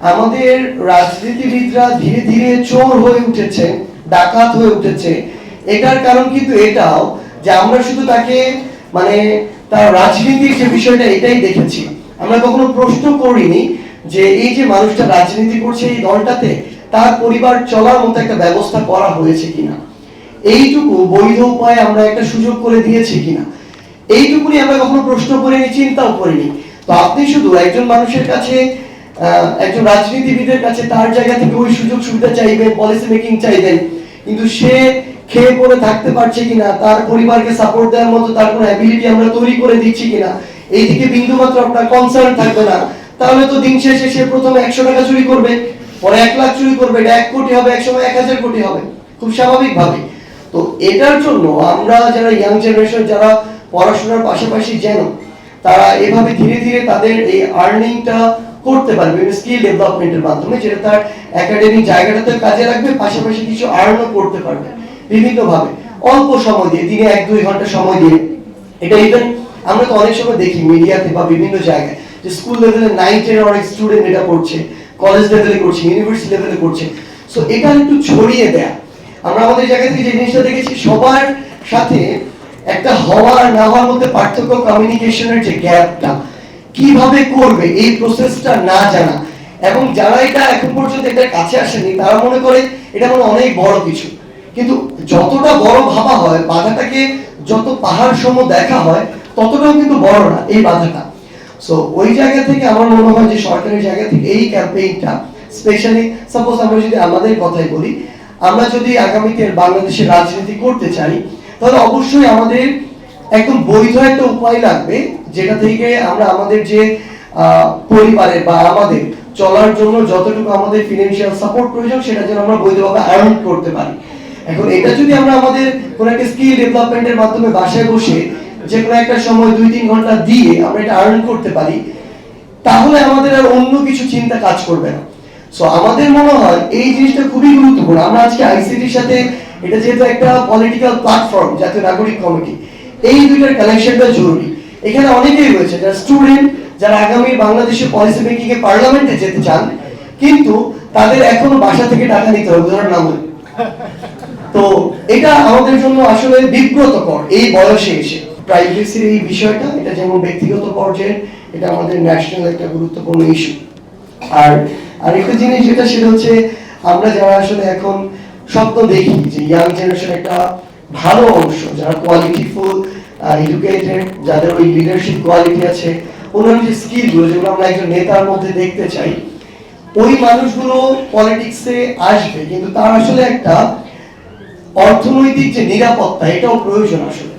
আমাদের রাজনীতিবিদরা ধীরে ধীরে চোর হয়ে উঠেছে, ডাকাত হয়ে উঠেছে। এটার কারণ কিন্তু এটাও যে আমরা শুধু তাকে মানে তার রাজনীতির যে বিষয়টা এটাই দেখেছি। আমরা কখনো প্রশ্ন করিনি যে এই যে মানুষটা রাজনীতি করছে এই দলটাতে, তার পরিবার চলার মতো একটা ব্যবস্থা করা হয়েছে কিনা? এইটুকু বৈধ উপায়ে আমরা একটা সুযোগ করে দিয়েছি কিনা? এইটুকুনি আমরা কখনো প্রশ্ন করিনি, চিন্তাও করিনি। তো আপনি শুধু একজন মানুষের কাছে একজন রাজনীতিবিদের কাছে তার জায়গা থেকে ওই সুযোগ সুবিধা চাইবে পলিসি মেকিং চাইবেন। কিন্তু সে খেয়ে পড়ে থাকতে পারছে কিনা, তার পরিবারকে সাপোর্ট দেওয়ার মতো তার কোনো অ্যাবিলিটি আমরা তৈরি করে দিচ্ছি কিনা, এইদিকে বিন্দুমাত্র আপনার কনসার্ন থাকবে না। তাহলে তো দিন শেষে সে প্রথমে একশো টাকা চুরি করবে, পরে এক লাখ চুরি করবে, এটা এক কোটি হবে এক সময় এক হাজার কোটি হবে, খুব স্বাভাবিক ভাবে তো এটার জন্য আমরা যারা ইয়াং জেনারেশন যারা পড়াশোনার পাশাপাশি যেন, তারা এভাবে ধীরে ধীরে তাদের এই আর্নিংটা করতে পারবে স্কিল ডেভেলপমেন্টের মাধ্যমে, যেটা তার একাডেমিক জায়গাটাতে কাজে লাগবে, পাশাপাশি কিছু আর্নও করতে পারবে, বিভিন্নভাবে। অল্প সময় দিয়ে, দিনে এক, দুই ঘণ্টা সময় দিয়ে, এটা ইভেন আমরা তো অনেক সময় দেখি মিডিয়াতে বা বিভিন্ন জায়গায়, যে স্কুল লেভেলে নাইন টেনের অনেক স্টুডেন্ট এটা করছে কলেজ লেভেলে করছে ইউনিভার্সিটি লেভেলে করছে। সো এটা একটু ছড়িয়ে দেয়া। আমরা আমাদের জায়গা থেকে যে জিনিসটা দেখেছি, সবার সাথে একটা হওয়া আর না হওয়ার মধ্যে পার্থক্য কমিউনিকেশনের যে গ্যাপটা কীভাবে করবে এই প্রসেসটা না জানা। এবং যারা এটা এখন পর্যন্ত এটা কাছে আসেনি, তারা মনে করে এটা মনে অনেক বড় কিছু। কিন্তু যতটা বড় ভাবা হয়, বাধাটাকে যত পাহাড় সম দেখা হয়, ততটাও কিন্তু বড় না এই বাধাটা। সো ওই জায়গা থেকে আমার মনে হয় যে সরকারের জায়গা থেকে এই ক্যাম্পেইনটা স্পেশালি সাপোজ আমরা যদি আমাদের কথাই বলি, আমরা যদি আগামীতে বাংলাদেশের রাজনীতি করতে চাই, তাহলে অবশ্যই আমাদের একদম বৈধ একটা উপায় লাগবে যেটা থেকে আমরা আমাদের যে আহ, পরিবারের বা আমাদের চলার জন্য যতটুকু আমাদের ফিনান্সিয়াল সাপোর্ট প্রয়োজন সেটা যেন আমরা বৈধভাবে আর্ন করতে পারি। এখন এটা যদি আমরা আমাদের কোনো একটা স্কিল ডেভেলপমেন্টের মাধ্যমে বাসায় বসে যে কোনো একটা সময় দুই তিন ঘণ্টা দিয়ে আমরা এটা আর্ন করতে পারি তাহলে আমাদের আর অন্য কিছু চিন্তা কাজ করবে না। সো আমাদের মনে হয় এই জিনিসটা খুবই গুরুত্বপূর্ণ। আমরা আজকে আইসিটির সাথে এটা যেহেতু একটা পলিটিক্যাল প্ল্যাটফর্ম জাতীয় নাগরিক কমিটি এই দুইটার কানেকশনটা জরুরি। এখানে অনেকেই রয়েছে, যারা স্টুডেন্ট যারা আগামী বাংলাদেশের পলিসি মেকিং এ পার্লামেন্টে যেতে চান, কিন্তু তাদের এখনও বাসা থেকে টাকা নিতে হবে উদাহরণ নাম তো এটা আমাদের জন্য আসলে বিব্রতকর, এই বয়সে এসে। প্রাইভেসির এই বিষয়টা, এটা যেমন ব্যক্তিগত পর্যায়ে, এটা আমাদের ন্যাশনাল একটা গুরুত্বপূর্ণ ইস্যু আর আরেকটা জিনিস যেটা, সেটা হচ্ছে আমরা যারা আসলে এখন স্বপ্ন দেখি যে ইয়াং জেনারেশন একটা ভালো অংশ, যারা কোয়ালিটিফুল এডুকেটেড যাদের ওই লিডারশিপ কোয়ালিটি আছে অন্যান্য যে স্কিলগুলো যেগুলো আমরা একজন নেতার মধ্যে দেখতে চাই, ওই মানুষগুলো পলিটিক্সে আসবে। কিন্তু তার আসলে একটা অর্থনৈতিক যে নিরাপত্তা, এটাও প্রয়োজন আসলে।